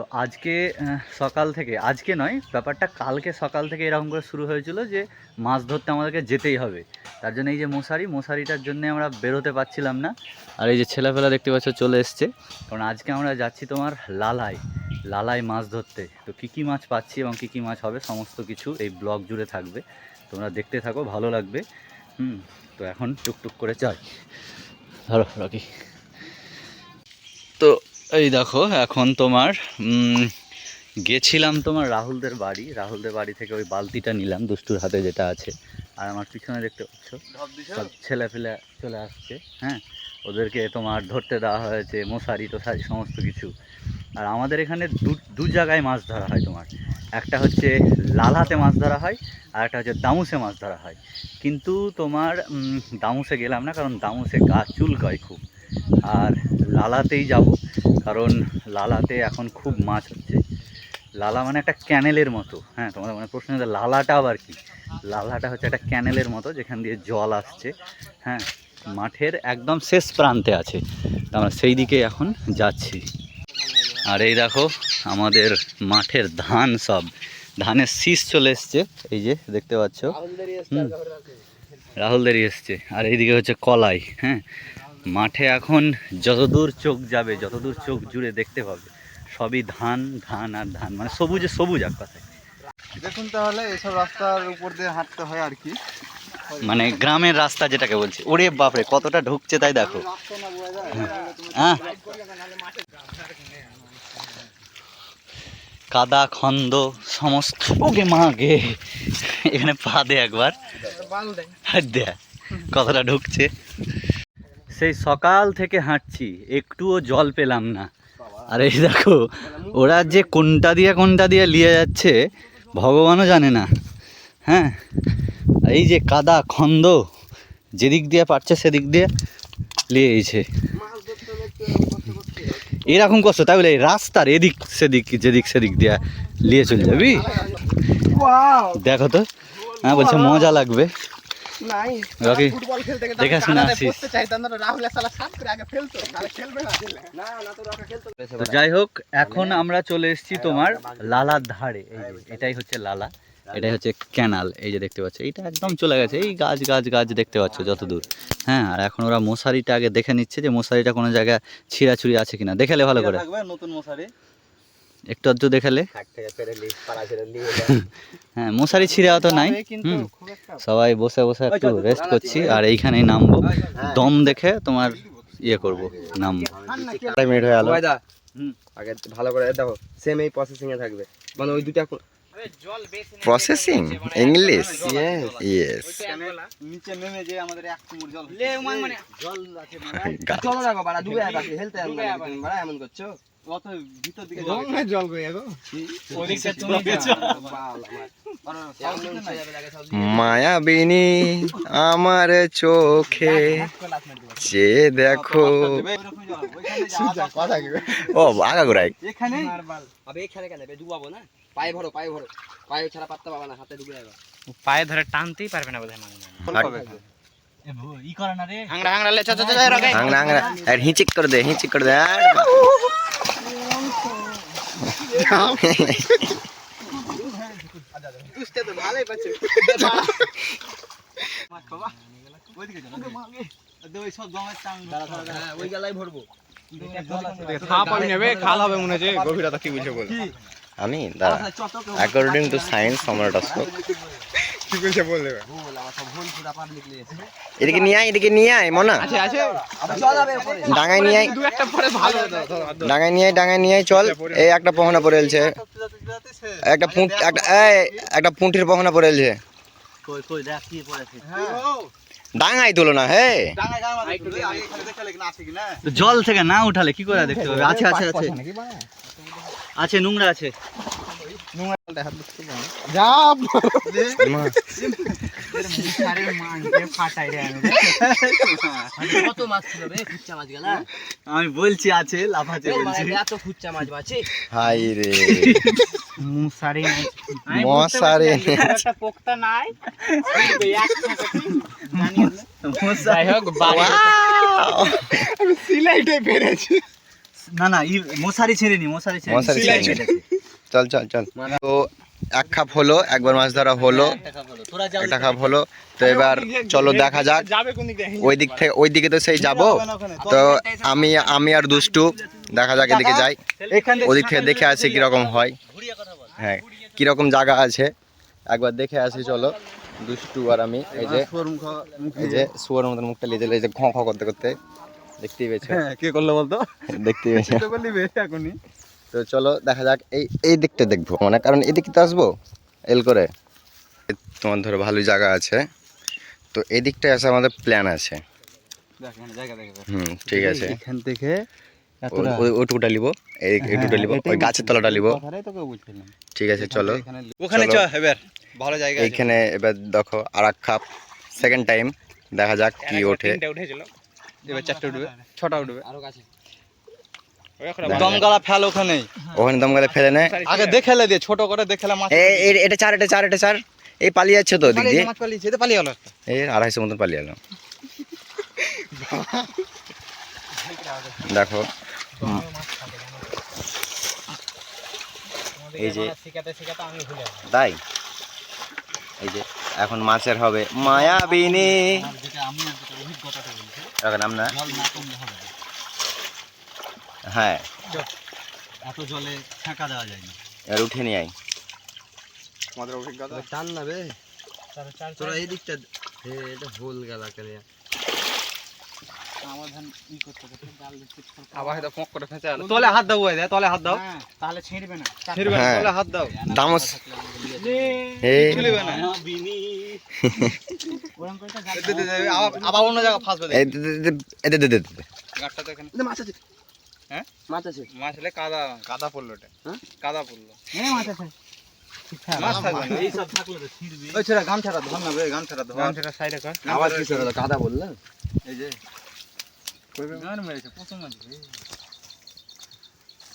তো আজকে সকাল থেকে, আজকে নয়, ব্যাপারটা কালকে সকাল থেকে এরকম করে শুরু হয়েছিল যে মাছ ধরতে আমাদেরকে যেতেই হবে। তার জন্য এই যে মশারি, মশারিটার জন্য আমরা বেরোতে পারছিলাম না। আর এই যে ছেলেপেলা দেখতে পাচ্ছ, চলে এসছে। কারণ আজকে আমরা যাচ্ছি তোমার লালাই লালাই মাছ ধরতে। তো কী কী মাছ পাচ্ছি এবং কী কী মাছ হবে, সমস্ত কিছু এই ব্লগ জুড়ে থাকবে। তোমরা দেখতে থাকো, ভালো লাগবে। হুম, তো এখন টুকটুক করে যাই। ধরো, রকি। তো এই দেখো এখন তোমার গেছিলাম তোমার রাহুলদের বাড়ি। রাহুলদের বাড়ি থেকে ওই বালতিটা নিলাম দুষ্টুর হাতে যেটা আছে। আর আমার পিছনে দেখতে পাচ্ছ সব ছেলে ফেলে চলে আসছে হ্যাঁ? ওদেরকে তোমার ধরতে দেওয়া হয়েছে মশারি টশারি সমস্ত কিছু। আর আমাদের এখানে দু দু জায়গায় মাছ ধরা হয় তোমার। একটা হচ্ছে লালাতে মাছ ধরা হয় আর একটা হচ্ছে দামুসে মাছ ধরা হয়। কিন্তু তোমার দামুসে গেলাম না কারণ দামুসে গা চুলকায় খুব। আর লালাতেই যাব কারণ লালাতে এখন খুব মাছ হচ্ছে। লালা মানে একটা ক্যানেলের মতো হ্যাঁ তোমাদের মানে প্রশ্ন লালাটা আবার কি? লালাটা হচ্ছে একটা ক্যানেলের মতো যেখান দিয়ে জল আসছে হ্যাঁ মাঠের একদম শেষ প্রান্তে আছে। আমরা সেই দিকে এখন যাচ্ছি। আর এই দেখো আমাদের মাঠের ধান সব ধানের শীষ চলে এসছে এই যে দেখতে পাচ্ছ। রাহুলদেরই এসছে। আর এইদিকে হচ্ছে কলাই হ্যাঁ মাঠে এখন যতদূর চোখ যাবে যতদূর চোখ জুড়ে দেখতে পাবে সবই ধান ধান আর ধান মানে সবুজে সবুজ এক কথায়। দেখুন তাহলে এসব রাস্তার উপর দিয়ে হাঁটতে হয় আর কি। মানে গ্রামের রাস্তা যেটাকে বলছি ওরে বাপরে কতটা ঢুকছে তাই দেখো। হ্যাঁ? কাদা খন্দ সমস্ত ওকে মা গে এখানে পা দে একবার। কতটা ঢুকছে। সেই সকাল থেকে হাঁটছি একটুও জল পেলাম না। আর এই দেখো ওরা যে কোনটা দিয়ে কোনটা দিয়ে নিয়ে যাচ্ছে ভগবানও জানে না। হ্যাঁ এই যে কাদা খন্দ যেদিক দিয়ে পারছে সেদিক দিয়ে নিয়ে এসে এরকম কষ্ট তাই বলে রাস্তার এদিক সেদিক যেদিক সেদিক দিয়ে নিয়ে চলে যাবি? দেখো তো হ্যাঁ বলছে মজা লাগবে। নাই। রকি ফুটবল খেলতে গেলে দেখে শুনে আসিস। চাইতাম না রাহুল সালা সাত করে আগে ফেলতো তাহলে খেলবে না না না তো রাখা খেলতো তো যাই হোক এখন আমরা চলে এসেছি তোমার লালার ধারে। এই যে এটাই হচ্ছে লালা এটাই হচ্ছে ক্যানাল এই যে দেখতে পাচ্ছ। এইটা একদম চলে গেছে এই গাছ গাছ গাছ দেখতে পাচ্ছ যত দূর। হ্যাঁ আর এখন ওরা মশারিটা আগে দেখে নিচ্ছে যে মশারিটা কোনো জায়গায় ছিঁড়াছুড়ি আছে কিনা। দেখালে ভালো করে। নতুন মশারি। একটু আধটু দেখালে। হ্যাঁ মশারি ছিঁড়া তো নাই। সবাই বসে বসে একটু রেস্ট করছি আর এইখানেই নামবো। দম দেখে তোমার ইয়ে করব নামবো। আড়াই মিনিট হয়ে গেল। আগে ভালো করে দেখো সেম এই প্রসেসিং এ থাকবে। মানে ওই দুটা প্রসেসিং ইংলিশ ইয়েস ইয়েস নিচে নেমে যে আমাদের এক কুমুর জল লে মানে জল আছে চলো দেখো বাড়া ডুবে যাবে হেলতে বাড়া এমন করছ? কত ভিতর দিকে জল জল গো ওদিকে তুমি মায়াবিনী আমার চোখে যে দেখো। ও আগাগোড়াই এখানে? আবে এখানে কেন? ডুবাবো না? পায়ে ভরো পায়ে ভরো। পায়ে ছাড়া পাত্তা পাবা না হাতে ডুবে যাবে। পায়ে ধরে টানতেই পারবে না বোধহয় ই করে না রে। হাংড়া হাংড়া লে চল চল রগে আংরা আংরা আর হিচিক করে দে হিচিক করে দে আর দাঁড়া। অ্যাকর্ডিং টু সায়েন্স সম্রাট যাও হ্যাঁ কি বল ভুল আমার সব ভুল পুরা পাবলিক এদিকে নিয়ে আয় এদিকে নিয়ে আয় মনা। আছে আছে যাবে উপরে ডাঙায় নিয়ে আয়। দু একটা পরে ভালো। ডাঙায় নিয়ে আয় ডাঙায় নিয়ে আয় চল। এই একটা পহনা পড়ে এলছে। একটা পুঁট একটা এই একটা পুঁটির পহনা পড়ে এলছে। কই কই দেখ কি পড়েছে ডাঙায় তুলো না হে। জল থেকে না উঠালে কি করে দেখতে পাবে আছে আছে আছে। আছে নোংরা আছে। মা, কত মাছ ছিল রে ফুচ্চা মাছ গেলা আমি বলছি আছে লাফাচ্ছে বলছি। এত ফুচ্চা মাছ মাছে হাই রে। মুসারি মশারে। একটা পোকটা নাই। যাই হোক! সিলাইটাই পেরেছি। না না ই মশারি ছেড়ে নি মশারি ছেড়ে মশারি সিলাই ছেড়ে। চল চল চল। তো এক খাপ হলো একবার মাছ ধরা হলো একটা খাপ হলো। তোরা যাও একটা খাপ হলো। তো এবার চলো দেখা যাক। ওই দিক থেকে ওই দিকে তো সেই যাব। তো আমি আমি আর দুষ্টু দেখা যাক এদিকে যাই। এখান ওদিক থেকে দেখে আসি কীরকম হয়। হ্যাঁ কীরকম জায়গা আছে। একবার দেখে আসি চলো। দুষ্টু আর আমি এই যে এই যে শুয়ার মতন মুখটা লিয়ে দিলে এই যে ঘ ঘ করতে করতে দেখতেই পেয়েছ। কে করল বলতো? দেখতেই পেয়েছ। এখনই। তো চলো দেখা যাক এই এই দিকটা দেখব মানে কারণ এদিকে তো আসব এল করে। তোমার ধরো ভালোই জায়গা আছে। তো এই দিকটায় আসে আমাদের প্ল্যান আছে। দেখ মানে জায়গা দেখে হুম ঠিক আছে। এখান থেকে ওই- ওই ওটুকুটা লিব এই এইটুকুটা লিব ওই গাছের তলাটা লিব ঠিক আছে চলো। ওখানে চলো। চ এবার। ভালো জায়গা এইখানে এবার দেখো আর এক খাপ সেকেন্ড টাইম দেখা যাক কি ওঠে। এবার চারটে উঠবে। ছটা উঠবে। আরও কাছে দমগালা ফেল ওখানে ওখানে দমগালে ফেলে নেয়। আগে দেখেলে দিয়ে ছোট করে দেখেলে মাছ এটা চার এটা চার এটা চার। এই পালিয়ে যাচ্ছে তো দিক দিয়ে। মাছ পালিয়েছে এটা পালিয়ে গেল। এই আড়াইশো মতন পালিয়ে গেল। দেখো। এই যে তাই? এই যে এখন মাছের হবে মায়াবিনী। এখন আমরা হ্যাঁ। এত জলে ছাঁকা দেওয়া যায় না। এবার উঠে নিয়ে আই আমাদের অভিজ্ঞতা টান না বে। তোরা এই দিকটা হে এটা ভুল গেল কেন আবার হয়তো ফোঁক করে ফেঁচে গেল তলে হাত দাও ওই দে হাত দাও। তাহলে ছিঁড়বে না। ছিড়বে না, হ্যাঁ। হাত দাও। দামস। এই ছিড়বে না। দে, দে, দে, আবার- আবার অন্য জায়গা ফাঁসবে হ্যাঁ? মাছ আছে। মাছ হলে কাদা কাদা পড়ল এটা হ্যাঁ? কাদা পড়ল। হ্যাঁ মাছ আছে। মাছ থাকবে না। এই সব থাকলে তো ছিঁড়বে। ওই ছেড়া গামছাটা ধর। না বে গামছাটা ধর। গামছাটা সাইডে কর। আবার কি হলো কাদা বললাম এই যে।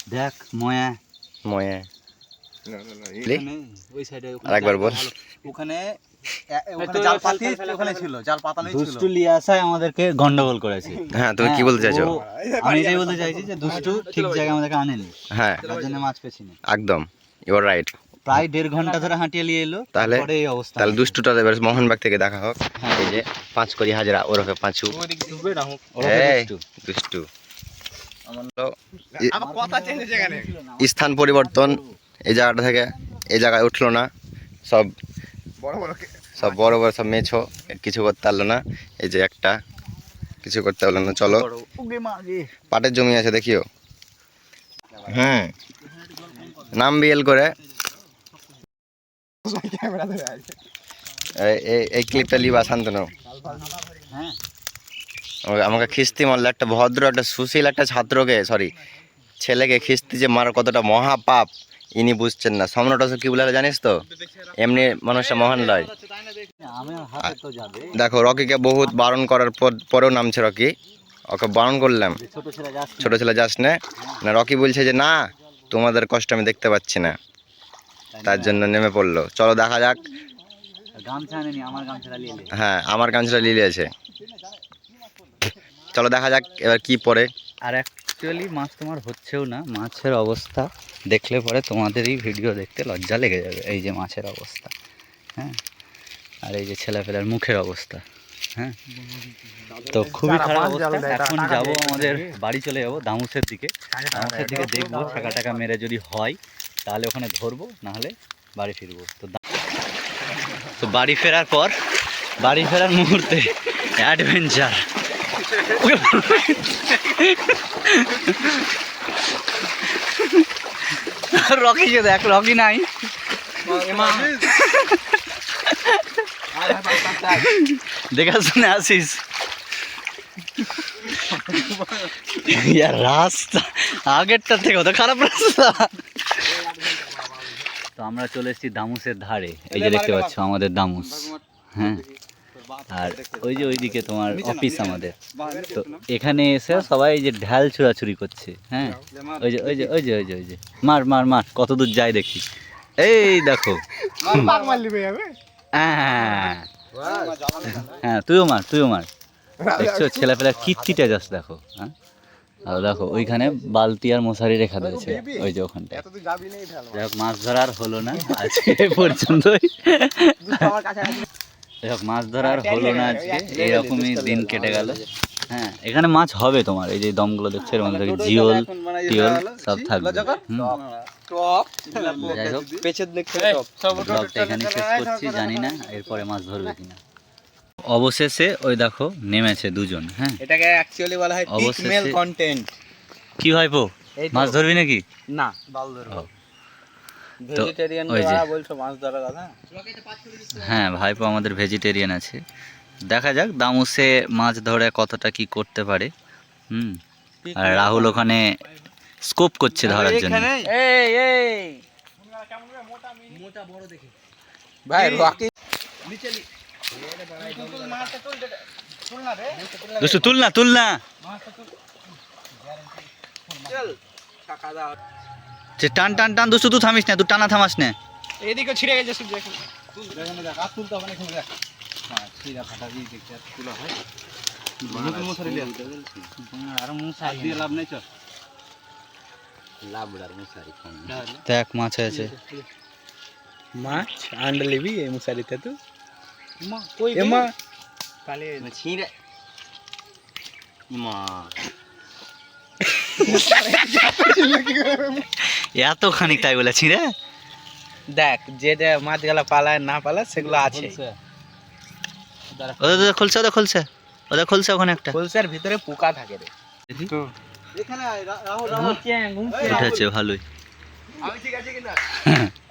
দেখ ময়া। ময়ে। এখানে, ওই সাইডে আরেকবার বল। ওখানে জাল পাতি ওখানে ছিল জাল পাতানোই ছিল। দুষ্টু লিয়ে আসায় আমাদেরকে গন্ডগোল করেছে। হ্যাঁ তুমি কি বলতে চাইছো? আমি এটাই বলতে চাইছি যে দুষ্টু ঠিক জায়গায় আমাদেরকে আনেনি। হ্যাঁ। তার জন্য মাছ পেছি না একদম রাইট প্রায় দেড় ঘণ্টা ধরে হাঁটিয়ে নিয়ে এলো তাহলে? এই অবস্থা তাহলে দুষ্টুটা এবার মোহনবাগ থেকে দেখা হোক। হ্যাঁ। এই যে পাঁচ করি হাজারা ওরফে পাঁচু। দুষ্টু। স্থান পরিবর্তন এই জায়গাটা থেকে এই জায়গায় উঠল না। সব বড় বড় সব বড় বড় সব মেছো কিছু করতে পারল না। এই যে একটা, কিছু করতে পারল না, চলো। পাটের জমি আছে, দেখিও। হ্যাঁ। নাম বিএল করে। এই- ক্লিপটা লিবা আমাকে- আমাকে খিস্তি মারলো, একটা ভদ্র, একটা সুশীল, একটা ছাত্রকে সরি ছেলেকে খিস্তি যে মারা, কতটা মহাপাপ। ইনি বুঝছেন না। সম্রাট অশোক কি বলে জানিস তো? এমনি মানুষটা মহান লয়। দেখো, রকিকে বহুত বারণ করার পর পরেও নামছে রকি। ওকে বারণ করলাম। ছোট ছেলে যাস না। রকি বলছে যে, না, তোমাদের কষ্ট আমি দেখতে পাচ্ছি না। তার জন্য নেমে পড়ল। চলো, দেখা যাক। হ্যাঁ আমার গামছাটা আছে। চলো, দেখা যাক এবার কি পরে। আর অ্যাকচুয়ালি মাছ তোমার হচ্ছেও না। মাছের অবস্থা দেখলে পরে তোমাদেরই ভিডিও দেখতে লজ্জা লেগে যাবে এই যে মাছের অবস্থা হ্যাঁ? আর এই যে ছেলেপেলার মুখের অবস্থা হ্যাঁ? তো খুবই খারাপ অবস্থা এখন যাব আমাদের বাড়ি চলে যাব দামুসের দিকে। দামুসের দিকে দেখব টাকা টাকা মেরে যদি হয় তাহলে ওখানে ধরবো নাহলে বাড়ি ফিরবো। তো তো বাড়ি ফেরার পর বাড়ি ফেরার মুহূর্তে অ্যাডভেঞ্চার রকিকে দেখ রকি নাই। দেখা শুনে আসিস। ইয়ার রাস্তা। আগেরটা থেকে তো খারাপ রাস্তা। তো আমরা চলে এসেছি দামুসের ধারে। এই যে দেখতে পাচ্ছ আমাদের দামুস। হ্যাঁ। আর ওই যে ওইদিকে তোমার অফিস আমাদের। তো এখানে এসে সবাই এই যে ঢাল ছুড়াছুড়ি করছে হ্যাঁ? ওই যে ওই যে ওই যে ওই যে ওই যে। মার মার মার কত দূর যায় দেখি। এই দেখো। হ্যাঁ। হ্যাঁ তুইও মার তুইও মার। দেখছ ছেলেপেলা কিটকিটে যাস দেখো হ্যাঁ? আর দেখো ওইখানে বালতি আর মশারি রেখা দিয়েছে ওই যে ফেল যাই হোক মাছ ধরার হলো না আজকে পর্যন্তই। যাই হোক মাছ ধরার হলো না আজকে এইরকমই দিন কেটে গেল। হ্যাঁ এখানে মাছ হবে তোমার এই যে দমগুলো দেখছ এর মধ্যে জিওল টিওল সব থাকবে। যাই হোক। এখানে শেষ করছি জানি না এরপরে মাছ ধরবে কিনা। অবশেষে ওই দেখো নেমেছে দুজন হ্যাঁ। এটাকে অ্যাকচুয়ালি বলা হয় পিক অবশেষে- মেল কন্টেন্ট কি ভাইপো মাছ ধরবি নাকি? না বাল ধরবো। ভেজিটেরিয়ান বলছো মাছ ধরার কথা হ্যাঁ ভাইপো আমাদের ভেজিটেরিয়ান আছে। দেখা যাক দামুসে মাছ ধরে কতটা কি করতে পারে। হুম আর রাহুল ওখানে স্কোপ করছে ধরার জন্য। এই এই। ভাই রকি দুষ্টু তুল না তুল না। যে টান টান টান দুষ্টু তুই থামিস না তুই টানা থামাস না। এদিকে ছিঁড়ে গেছে শুধু দেখুন। দেখ মাছ হয়েছে মাছ আন্ড লিবি এই মশারিতে তো। এমা ছিঁড়ে। মা। এত খানিকটাই বলেছি রে? দেখ যে যে মাছগুলা পালায় না পালায় সেগুলো আছে ওদের ওদের খুলছে ওদের খুলছে। ওদের খুলছে ওখানে একটা। কলসার ভিতরে পোকা থাকে রে। উঠেছে ভালোই। আমি ঠিক আছে কিনা?